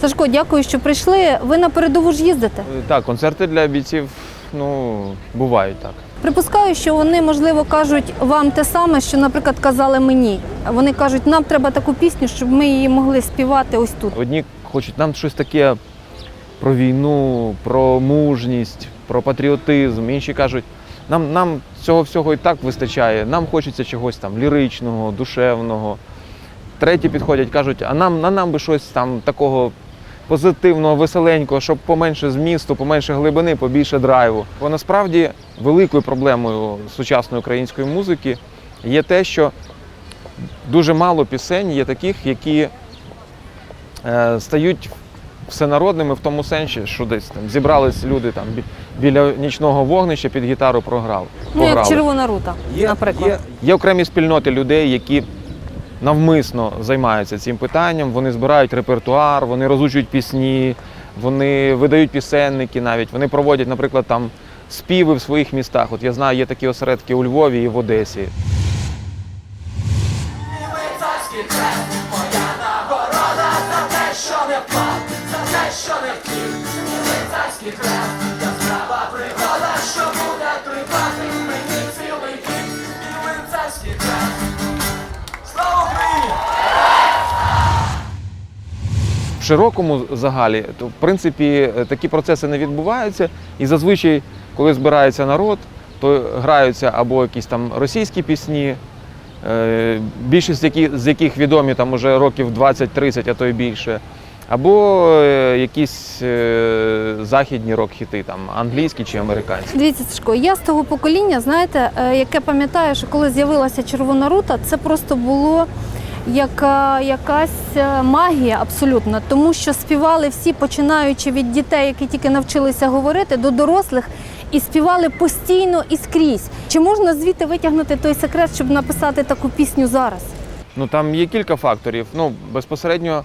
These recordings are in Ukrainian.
Сашко, дякую, що прийшли. Ви на передову ж їздите. Е, Так, концерти для бійців ну, бувають так. Припускаю, що вони, можливо, кажуть вам те саме, що, наприклад, казали мені. Вони кажуть, нам треба таку пісню, щоб ми її могли співати ось тут. Одні хочуть нам щось таке про війну, про мужність, про патріотизм. Інші кажуть, нам, нам цього всього і так вистачає, нам хочеться чогось там ліричного, душевного. Треті підходять, кажуть, а нам, а нам би щось там такого позитивного, веселенького, щоб поменше змісту, поменше глибини, побільше драйву. Бо насправді великою проблемою сучасної української музики є те, що дуже мало пісень є таких, які е, стають всенародними в тому сенсі, що десь там зібрались люди там біля нічного вогнища під гітару програв. Ну, як червона рута, наприклад. Є, є окремі спільноти людей, які навмисно займаються цим питанням. Вони збирають репертуар, вони розучують пісні, вони видають пісенники навіть. Вони проводять, наприклад, там співи в своїх містах. От я знаю, є такі осередки у Львові і в Одесі. В широкому загалі, то в принципі е, такі процеси не відбуваються. І зазвичай, коли збирається народ, то граються або якісь там російські пісні, е, більшість з яких відомі там уже років 20-30, а то й більше. Або е, якісь західні рок-хіти, там англійські чи американські. Дивіться, Сашко, я з того покоління, знаєте, яке пам'ятаю, що коли з'явилася червона рута, це просто було яка, якась е, магія абсолютно, тому що співали всі, починаючи від дітей, які тільки навчилися говорити, до дорослих, і співали постійно і скрізь. Чи можна звідти витягнути той секрет, щоб написати таку пісню зараз? Ну там є кілька факторів. Ну, безпосередньо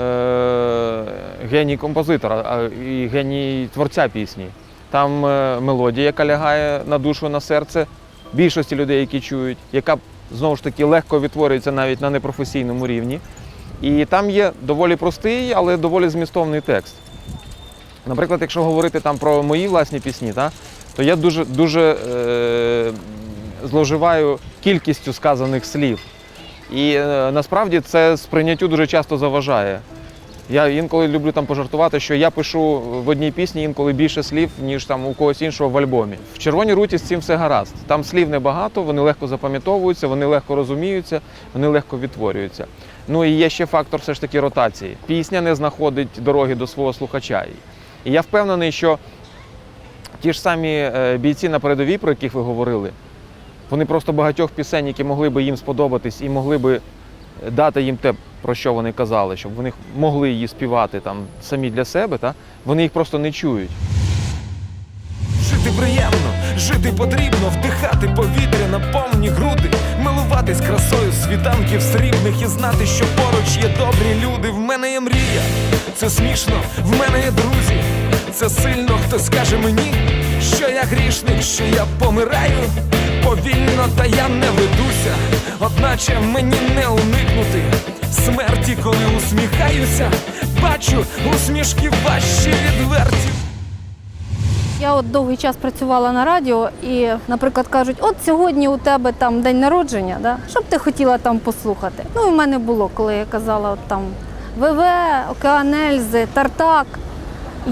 е- геній композитора і геній творця пісні. Там е, мелодія, яка лягає на душу, на серце більшості людей, які чують, яка знову ж таки легко відтворюється навіть на непрофесійному рівні. І там є доволі простий, але доволі змістовний текст. Наприклад, якщо говорити там про мої власні пісні, та, то я дуже, дуже е- зловживаю кількістю сказаних слів. І е, насправді це сприйняттю дуже часто заважає. Я інколи люблю там пожартувати, що я пишу в одній пісні інколи більше слів, ніж там у когось іншого в альбомі. В червоній руті з цим все гаразд. Там слів небагато, вони легко запам'ятовуються, вони легко розуміються, вони легко відтворюються. Ну і є ще фактор все ж таки ротації. Пісня не знаходить дороги до свого слухача. І я впевнений, що ті ж самі е, бійці на передовій, про яких ви говорили, вони просто багатьох пісень, які могли би їм сподобатись і могли би дати їм те, про що вони казали, щоб вони могли її співати там самі для себе, та? вони їх просто не чують. Жити приємно, жити потрібно, вдихати повітря на повні груди, милуватись красою світанків срібних і знати, що поруч є добрі люди. В мене є мрія, це смішно, в мене є друзі. Це сильно, хто скаже мені, що я грішник, що я помираю повільно, та я не ведуся, одначе мені не уникнути смерті, коли усміхаюся, бачу усмішки важчі відверті. Я от довгий час працювала на радіо, і, наприклад, кажуть, от сьогодні у тебе там день народження, да? що б ти хотіла там послухати? Ну, і в мене було, коли я казала, от там ВВ, Океан Ельзи, Тартак.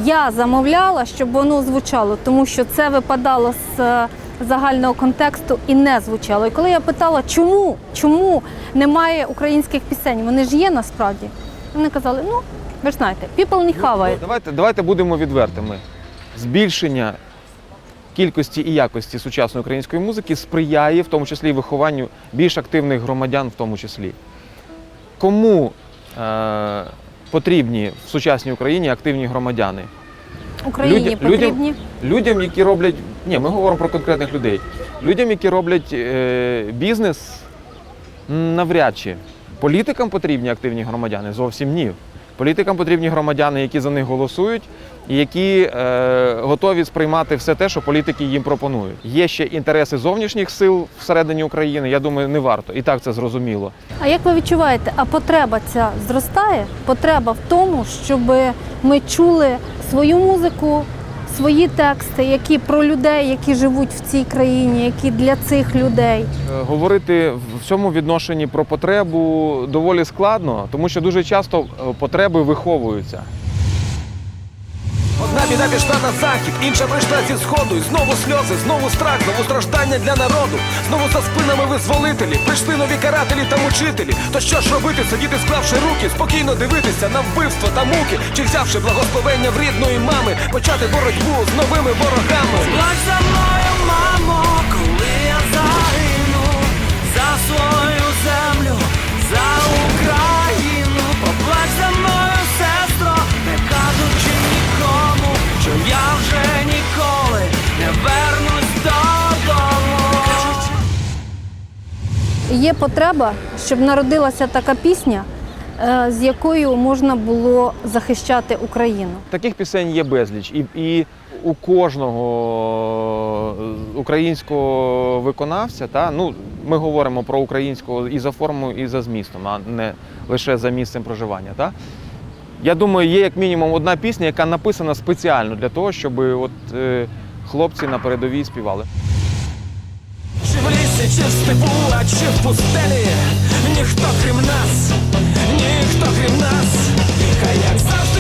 Я замовляла, щоб воно звучало, тому що це випадало з е, загального контексту і не звучало. І коли я питала, чому, чому немає українських пісень, вони ж є насправді. Вони казали, ну, ви ж знаєте, people не хавають. Давайте, давайте будемо відвертими. Збільшення кількості і якості сучасної української музики сприяє в тому числі вихованню більш активних громадян, в тому числі. Кому е, потрібні в сучасній Україні активні громадяни? Україні Людям- потрібні. Людям, людям, які роблять. Ні, ми говоримо про конкретних людей. Людям, які роблять е, бізнес, навряд чи. Політикам потрібні активні громадяни? Зовсім ні. Політикам потрібні громадяни, які за них голосують, і які е, готові сприймати все те, що політики їм пропонують. Є ще інтереси зовнішніх сил всередині України. Я думаю, не варто. І так це зрозуміло. А як ви відчуваєте, а потреба ця зростає? Потреба в тому, щоб ми чули свою музику, свої тексти, які про людей, які живуть в цій країні, які для цих людей. Е, Говорити в цьому відношенні про потребу доволі складно, тому що дуже часто е, потреби виховуються. Біда пішла на захід, інша прийшла зі сходу. І знову сльози, знову страх, знову страждання для народу. Знову за спинами визволителі, прийшли нові карателі та мучителі. То що ж робити, сидіти, склавши руки, спокійно дивитися на вбивство та муки, чи взявши благословення в рідної мами, почати боротьбу з новими ворогами. Плач за мною, мамо, коли я загину за свою Є потреба, щоб народилася така пісня, е, з якою можна було захищати Україну. Таких пісень є безліч, і, і у кожного е, українського виконавця, та, ну, ми говоримо про українського і за формою, і за змістом, а не лише за місцем проживання. Та? Я думаю, є як мінімум одна пісня, яка написана спеціально для того, щоб от, е, хлопці на передовій співали. Чи в лісі, чи в степу, а чи в пустелі. Ніхто крім нас, ніхто крім нас, хай як завжди